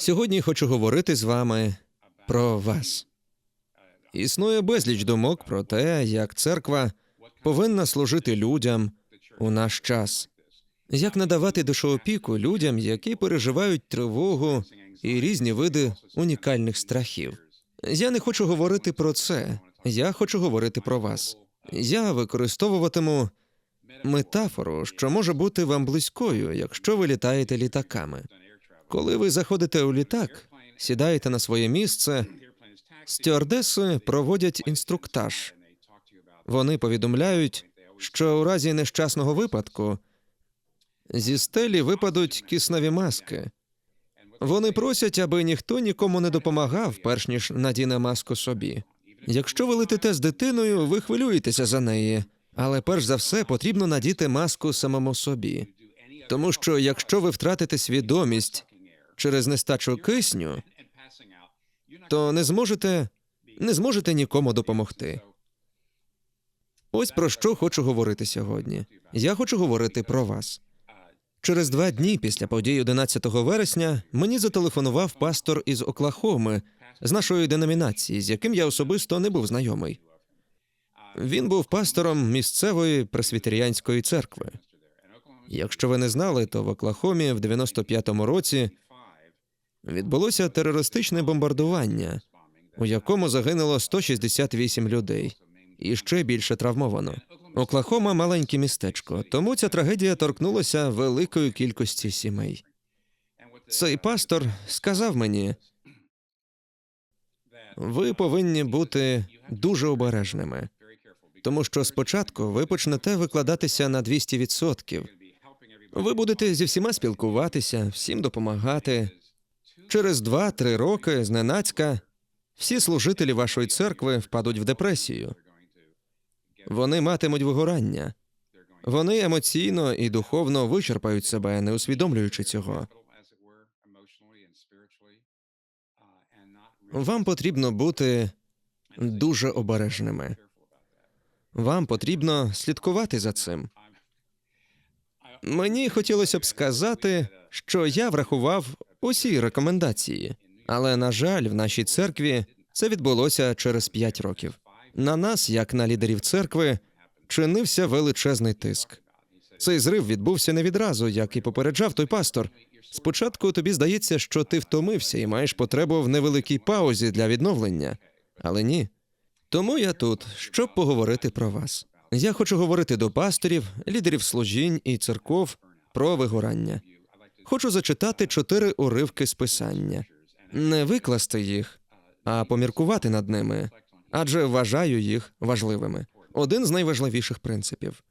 Сьогодні хочу говорити з вами про вас. Існує безліч думок про те, як церква повинна служити людям у наш час, як надавати душоопіку людям, які переживають тривогу і різні види унікальних страхів. Я не хочу говорити про це. Я хочу говорити про вас. Я використовуватиму метафору, що може бути вам близькою, якщо ви літаєте літаками. Коли ви заходите у літак, сідаєте на своє місце, стюардеси проводять інструктаж. Вони повідомляють, що у разі нещасного випадку зі стелі випадуть кисневі маски. Вони просять, аби ніхто нікому не допомагав, перш ніж надіне маску собі. Якщо ви летите з дитиною, ви хвилюєтеся за неї, але перш за все потрібно надіти маску самому собі. Тому що якщо ви втратите свідомість через нестачу кисню, то не зможете, не зможете нікому допомогти. Ось про що хочу говорити сьогодні. Я хочу говорити про вас. Через два дні після подій 11 вересня мені зателефонував пастор із Оклахоми з нашої деномінації, з яким я особисто не був знайомий. Він був пастором місцевої пресвітеріанської церкви. Якщо ви не знали, то в Оклахомі в 95-му році відбулося терористичне бомбардування, у якому загинуло 168 людей, і ще більше травмовано. Оклахома маленьке містечко, тому ця трагедія торкнулася великої кількості сімей. Цей пастор сказав мені: ви повинні бути дуже обережними, тому що спочатку ви почнете викладатися на 200%. Ви будете зі всіма спілкуватися, всім допомагати. Через два-три роки зненацька всі служителі вашої церкви впадуть в депресію. Вони матимуть вигорання. Вони емоційно і духовно вичерпають себе, не усвідомлюючи цього. Вам потрібно бути дуже обережними. Вам потрібно слідкувати за цим. Мені хотілося б сказати, що я врахував усі рекомендації, але на жаль, в нашій церкві це відбулося через п'ять років. На нас, як на лідерів церкви, чинився величезний тиск. Цей зрив відбувся не відразу, як і попереджав той пастор. Спочатку тобі здається, що ти втомився і маєш потребу в невеликій паузі для відновлення, але ні. Тому я тут, щоб поговорити про вас. Я хочу говорити до пасторів, лідерів служінь і церков про вигорання. Хочу зачитати чотири уривки з писання, не викласти їх, а поміркувати над ними, адже вважаю їх важливими. Один з найважливіших принципів.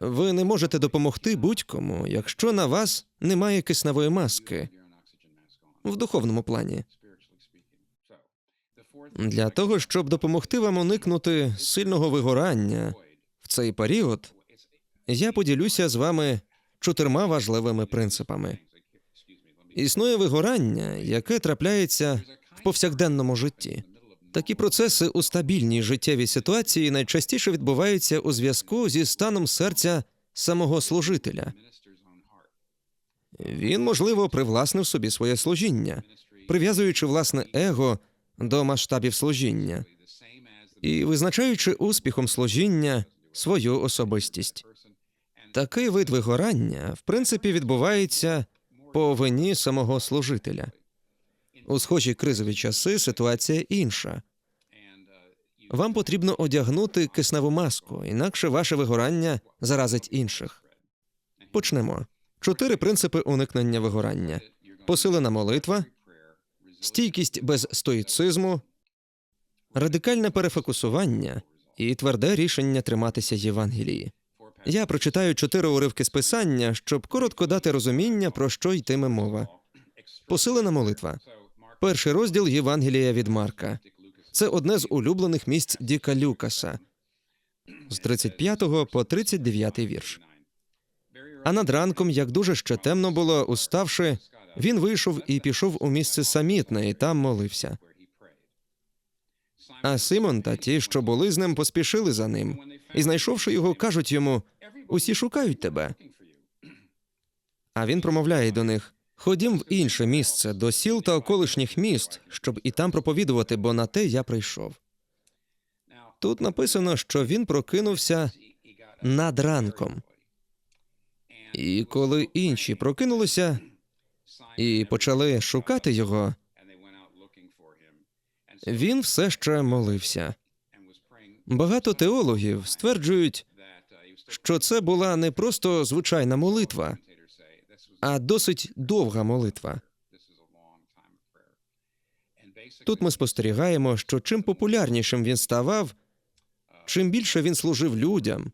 Ви не можете допомогти будь-кому, якщо на вас немає кисневої маски в духовному плані. Для того, щоб допомогти вам уникнути сильного вигорання в цей період, я поділюся з вами чотирма важливими принципами. Існує вигорання, яке трапляється в повсякденному житті. Такі процеси у стабільній життєвій ситуації найчастіше відбуваються у зв'язку зі станом серця самого служителя. Він, можливо, привласнив собі своє служіння, прив'язуючи власне его до масштабів служіння і визначаючи успіхом служіння свою особистість. Такий вид вигорання, в принципі, відбувається по вині самого служителя. У схожі кризові часи ситуація інша. Вам потрібно одягнути кисневу маску, інакше ваше вигорання заразить інших. Почнемо. Чотири принципи уникнення вигорання: посилена молитва, стійкість без стоїцизму, радикальне перефокусування і тверде рішення триматися Євангелії. Я прочитаю чотири уривки з писання, щоб коротко дати розуміння, про що йтиме мова. Посилена молитва. Перший розділ Євангелія від Марка. Це одне з улюблених місць Діка Люкаса з 35 по 39 вірш. А над ранком, як дуже ще темно було, уставши, він вийшов і пішов у місце самітне, і там молився. А Симон та ті, що були з ним, поспішили за ним, і, знайшовши його, кажуть йому: усі шукають тебе. А він промовляє до них: Ходім в інше місце до сіл та околишніх міст, щоб і там проповідувати, бо на те я прийшов. Тут написано, що він прокинувся над ранком. І коли інші прокинулися і почали шукати його, він все ще молився. Багато теологів стверджують, що це була не просто звичайна молитва, а досить довга молитва. Тут ми спостерігаємо, що чим популярнішим він ставав, чим більше він служив людям,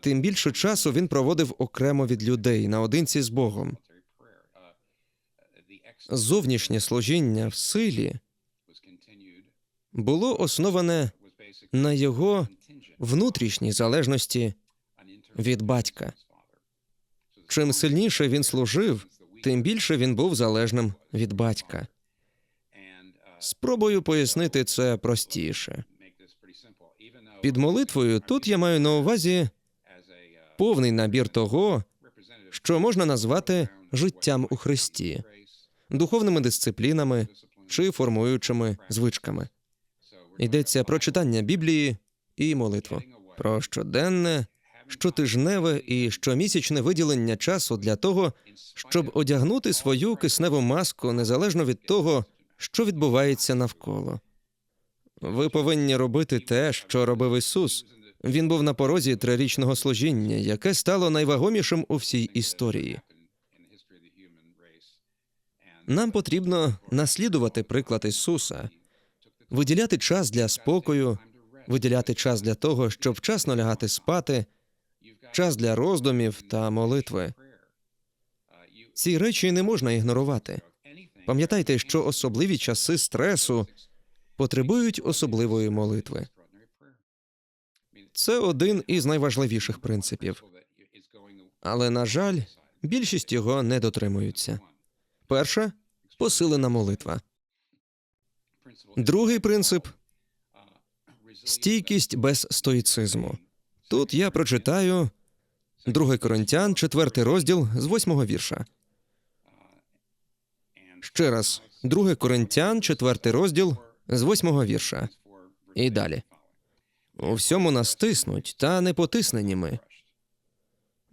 тим більше часу він проводив окремо від людей наодинці з Богом. Зовнішнє служіння в силі було основане на його внутрішній залежності від батька. Чим сильніше він служив, тим більше він був залежним від батька. Спробую пояснити це простіше. Під молитвою тут я маю на увазі повний набір того, що можна назвати життям у Христі, духовними дисциплінами чи формуючими звичками. Йдеться про читання Біблії і молитву, про щоденне, щотижневе і щомісячне виділення часу для того, щоб одягнути свою кисневу маску незалежно від того, що відбувається навколо. Ви повинні робити те, що робив Ісус. Він був на порозі трирічного служіння, яке стало найвагомішим у всій історії. Нам потрібно наслідувати приклад Ісуса, виділяти час для спокою, виділяти час для того, щоб вчасно лягати спати, час для роздумів та молитви. Ці речі не можна ігнорувати. Пам'ятайте, що особливі часи стресу потребують особливої молитви. Це один із найважливіших принципів. Але, на жаль, більшість його не дотримуються. Перша посилена молитва. Другий принцип стійкість без стоїцизму. Тут я прочитаю 2 Коринтян, 4 розділ з 8 вірша. Ще раз, 2 Коринтян, 4 розділ з 8 вірша. І далі. У всьому нас тиснуть, та не потиснені ми.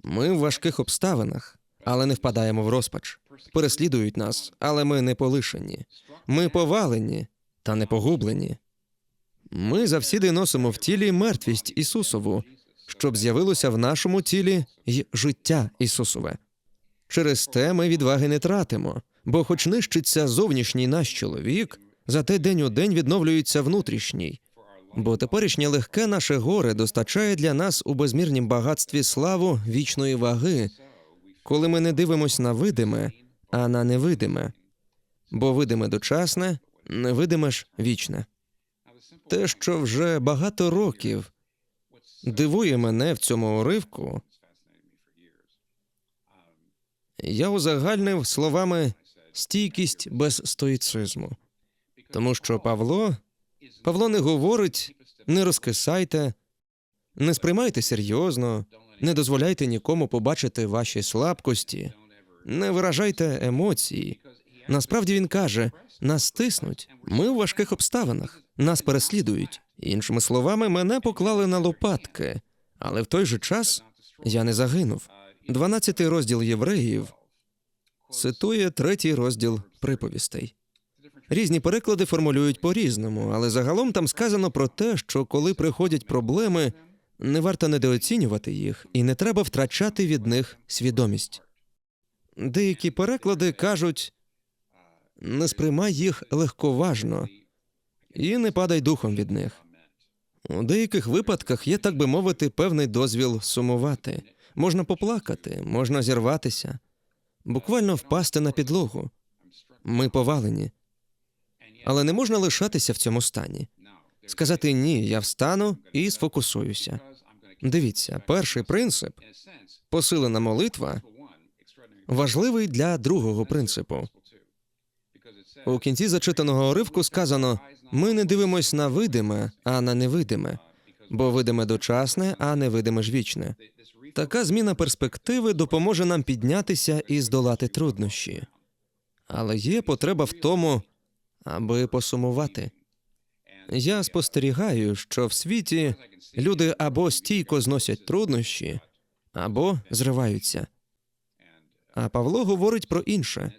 Ми в важких обставинах, але не впадаємо в розпач. Переслідують нас, але ми не полишені. Ми повалені, та не погублені. Ми завсіди носимо в тілі мертвість Ісусову, щоб з'явилося в нашому тілі й життя Ісусове. Через те ми відваги не тратимо, бо, хоч нищиться зовнішній наш чоловік, зате день у день відновлюється внутрішній. Бо теперішнє легке наше горе достачає для нас у безмірнім багатстві славу вічної ваги, коли ми не дивимось на видиме, а на невидиме. Бо видиме дочасне, невидиме ж вічне. Те, що вже багато років дивує мене в цьому уривку, я узагальнив словами стійкість без стоїцизму. Тому що Павло Павло не говорить не розкисайте, не сприймайте серйозно, не дозволяйте нікому побачити ваші слабкості, не виражайте емоції. Насправді він каже: нас тиснуть, ми в важких обставинах, нас переслідують. Іншими словами, мене поклали на лопатки, але в той же час я не загинув. Дванадцятий розділ євреїв цитує третій розділ приповістей. Різні переклади формулюють по-різному, але загалом там сказано про те, що коли приходять проблеми, не варто недооцінювати їх, і не треба втрачати від них свідомість. Деякі переклади кажуть не сприймай їх легковажно і не падай духом від них. У деяких випадках є, так би мовити, певний дозвіл сумувати. Можна поплакати, можна зірватися, буквально впасти на підлогу. Ми повалені. Але не можна лишатися в цьому стані. Сказати ні, я встану і сфокусуюся. Дивіться, перший принцип посилена молитва важливий для другого принципу. У кінці зачитаного уривку сказано: ми не дивимось на видиме, а на невидиме, бо видиме дочасне, а невидиме ж вічне. Така зміна перспективи допоможе нам піднятися і здолати труднощі. Але є потреба в тому, аби посумувати. Я спостерігаю, що в світі люди або стійко зносять труднощі, або зриваються. А Павло говорить про інше.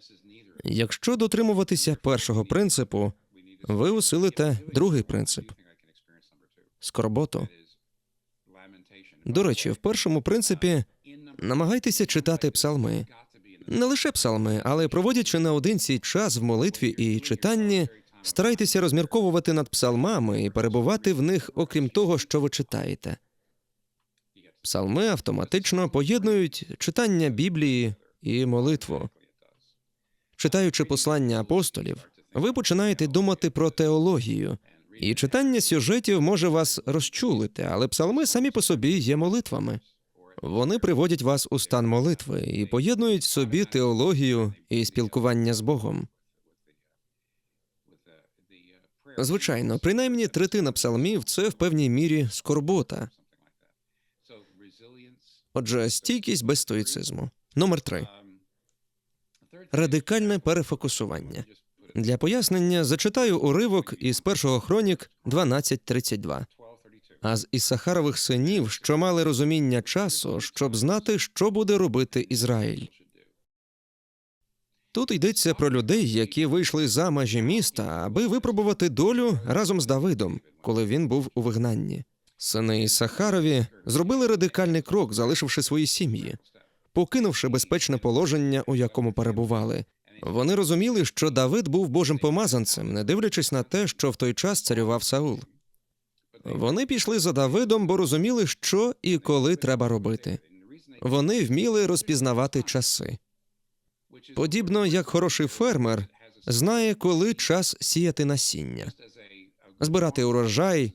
Якщо дотримуватися першого принципу, ви усилите другий принцип скорботу. До речі, в першому принципі намагайтеся читати псалми. Не лише псалми, але проводячи наодинці час в молитві і читанні, старайтеся розмірковувати над псалмами і перебувати в них, окрім того, що ви читаєте. Псалми автоматично поєднують читання Біблії і молитву. Читаючи послання апостолів, ви починаєте думати про теологію, і читання сюжетів може вас розчулити, але псалми самі по собі є молитвами. Вони приводять вас у стан молитви і поєднують собі теологію і спілкування з Богом. Звичайно, принаймні третина псалмів це в певній мірі скорбота. Отже, стійкість без стоїцизму. Номер три радикальне перефокусування. Для пояснення зачитаю уривок із першого хронік 12.32. А з Ісахарових синів, що мали розуміння часу, щоб знати, що буде робити Ізраїль. Тут йдеться про людей, які вийшли за межі міста, аби випробувати долю разом з Давидом, коли він був у вигнанні. Сини Ісахарові зробили радикальний крок, залишивши свої сім'ї, покинувши безпечне положення, у якому перебували. Вони розуміли, що Давид був Божим помазанцем, не дивлячись на те, що в той час царював Саул. Вони пішли за Давидом, бо розуміли, що і коли треба робити. Вони вміли розпізнавати часи. Подібно як хороший фермер знає, коли час сіяти насіння, збирати урожай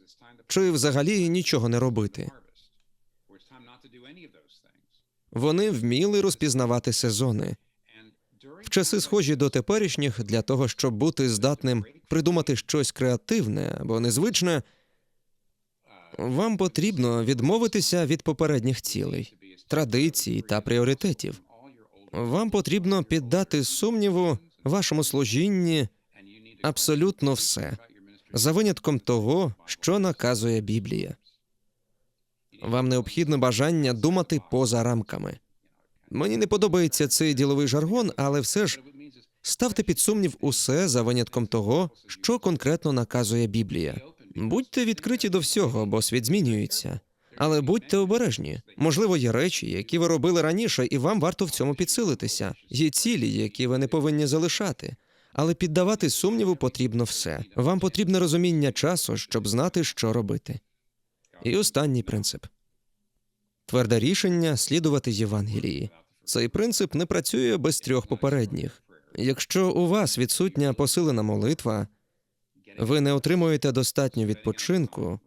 чи взагалі нічого не робити. Вони вміли розпізнавати сезони. В часи схожі до теперішніх для того, щоб бути здатним придумати щось креативне або незвичне, вам потрібно відмовитися від попередніх цілей, традицій та пріоритетів. Вам потрібно піддати сумніву вашому служінні абсолютно все, за винятком того, що наказує Біблія. Вам необхідне бажання думати поза рамками. Мені не подобається цей діловий жаргон, але все ж ставте під сумнів усе за винятком того, що конкретно наказує Біблія. Будьте відкриті до всього, бо світ змінюється. Але будьте обережні. Можливо, є речі, які ви робили раніше, і вам варто в цьому підсилитися. Є цілі, які ви не повинні залишати. Але піддавати сумніву потрібно все. Вам потрібне розуміння часу, щоб знати, що робити. І останній принцип тверде рішення слідувати Євангелії. Цей принцип не працює без трьох попередніх. Якщо у вас відсутня посилена молитва, ви не отримуєте достатньо відпочинку,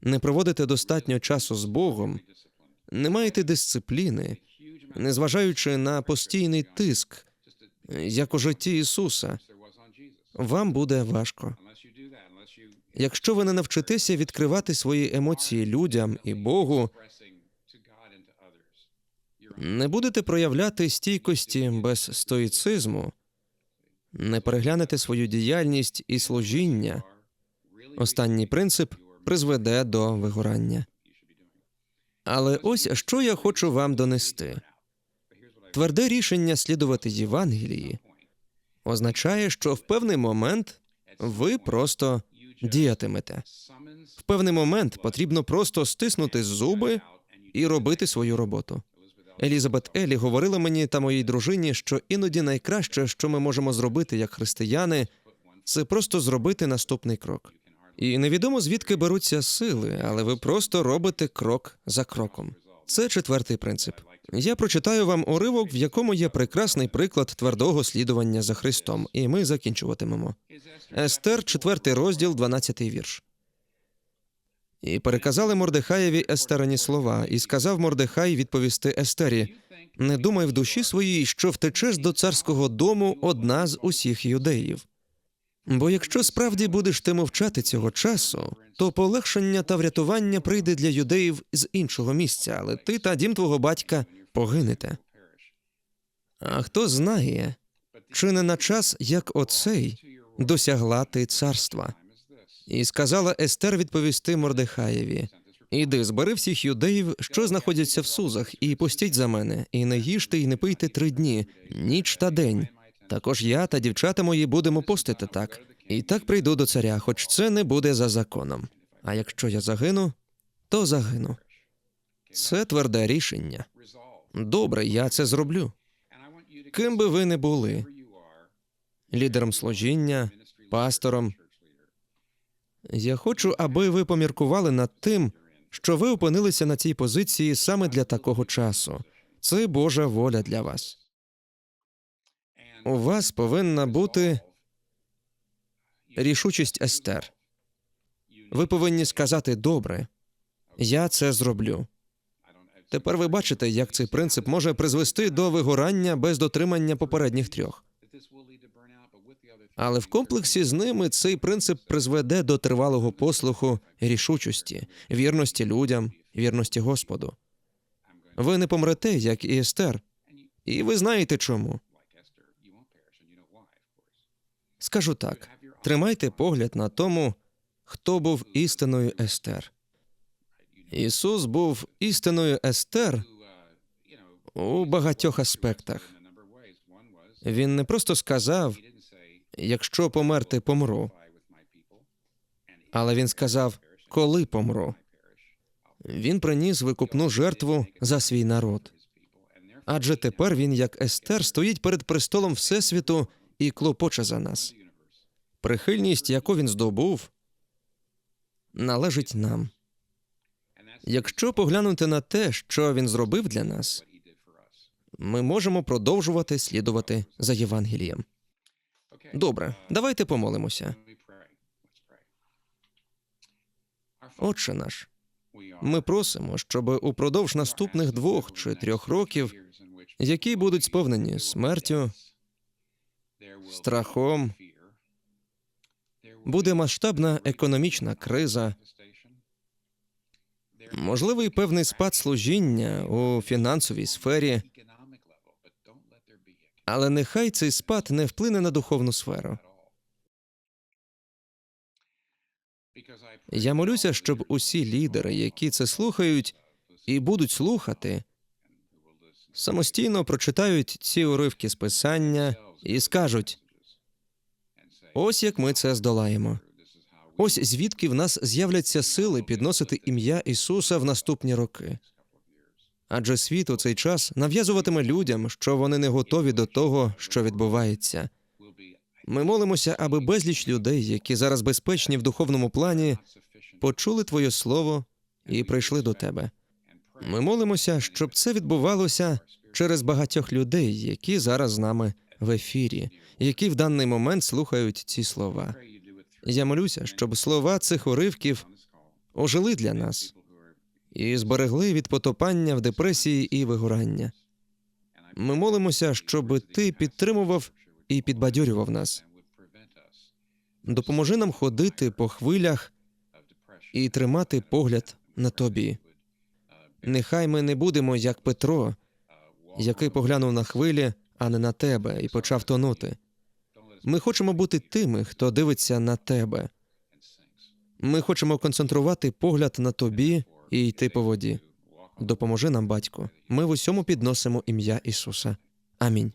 не проводите достатньо часу з Богом, не маєте дисципліни, незважаючи на постійний тиск, як у житті Ісуса, вам буде важко. Якщо ви не навчитеся відкривати свої емоції людям і Богу, не будете проявляти стійкості без стоїцизму, не переглянете свою діяльність і служіння. Останній принцип призведе до вигорання. Але ось що я хочу вам донести: тверде рішення слідувати Євангелії означає, що в певний момент ви просто діятимете. В певний момент потрібно просто стиснути зуби і робити свою роботу. Елізабет Елі говорила мені та моїй дружині, що іноді найкраще, що ми можемо зробити як християни, це просто зробити наступний крок. І невідомо звідки беруться сили, але ви просто робите крок за кроком. Це четвертий принцип. Я прочитаю вам уривок, в якому є прекрасний приклад твердого слідування за Христом, і ми закінчуватимемо. Естер, четвертий розділ, 12 вірш. І переказали Мордехаєві Естерині слова, і сказав Мордехай відповісти Естері: Не думай в душі своїй, що втечеш до царського дому одна з усіх юдеїв. Бо якщо справді будеш ти мовчати цього часу, то полегшення та врятування прийде для юдеїв з іншого місця, але ти та дім твого батька погинете. А хто знає, чи не на час, як оцей, досягла ти царства? І сказала Естер відповісти Мордехаєві: Іди, збери всіх юдеїв, що знаходяться в сузах, і пустіть за мене, і не їжте, і не пийте три дні, ніч та день. Також я та дівчата мої будемо постити так, і так прийду до царя, хоч це не буде за законом. А якщо я загину, то загину. Це тверде рішення. Добре, я це зроблю. Ким би ви не були лідером служіння, пастором. Я хочу, аби ви поміркували над тим, що ви опинилися на цій позиції саме для такого часу. Це Божа воля для вас. У вас повинна бути рішучість Естер. Ви повинні сказати добре, я це зроблю. Тепер ви бачите, як цей принцип може призвести до вигорання без дотримання попередніх трьох. Але в комплексі з ними цей принцип призведе до тривалого послуху, рішучості, вірності людям, вірності Господу. Ви не помрете, як і Естер, і ви знаєте чому. Скажу так: тримайте погляд на тому, хто був істинною Естер. Ісус був істинною Естер у багатьох аспектах. Він не просто сказав, якщо померти, помру. Але він сказав, коли помру. Він приніс викупну жертву за свій народ. Адже тепер він, як Естер, стоїть перед престолом Всесвіту і клопоче за нас. Прихильність, яку він здобув, належить нам. Якщо поглянути на те, що він зробив для нас, ми можемо продовжувати слідувати за Євангелієм. Добре, давайте помолимося. Отче наш, ми просимо, щоб упродовж наступних двох чи трьох років, які будуть сповнені смертю, страхом, буде масштабна економічна криза, можливий певний спад служіння у фінансовій сфері, але нехай цей спад не вплине на духовну сферу. Я молюся, щоб усі лідери, які це слухають і будуть слухати, самостійно прочитають ці уривки з писання і скажуть: ось як ми це здолаємо. Ось звідки в нас з'являться сили підносити ім'я Ісуса в наступні роки. Адже світ у цей час нав'язуватиме людям, що вони не готові до того, що відбувається. Ми молимося, аби безліч людей, які зараз безпечні в духовному плані, почули Твоє слово і прийшли до Тебе. Ми молимося, щоб це відбувалося через багатьох людей, які зараз з нами в ефірі, які в даний момент слухають ці слова. Я молюся, щоб слова цих уривків ожили для нас і зберегли від потопання в депресії і вигорання. Ми молимося, щоб ти підтримував і підбадьорював нас. Допоможи нам ходити по хвилях і тримати погляд на тобі. Нехай ми не будемо як Петро, який поглянув на хвилі, а не на тебе, і почав тонути. Ми хочемо бути тими, хто дивиться на тебе. Ми хочемо концентрувати погляд на тобі і йти по воді. Допоможи нам, батько. Ми в усьому підносимо ім'я Ісуса. Амінь.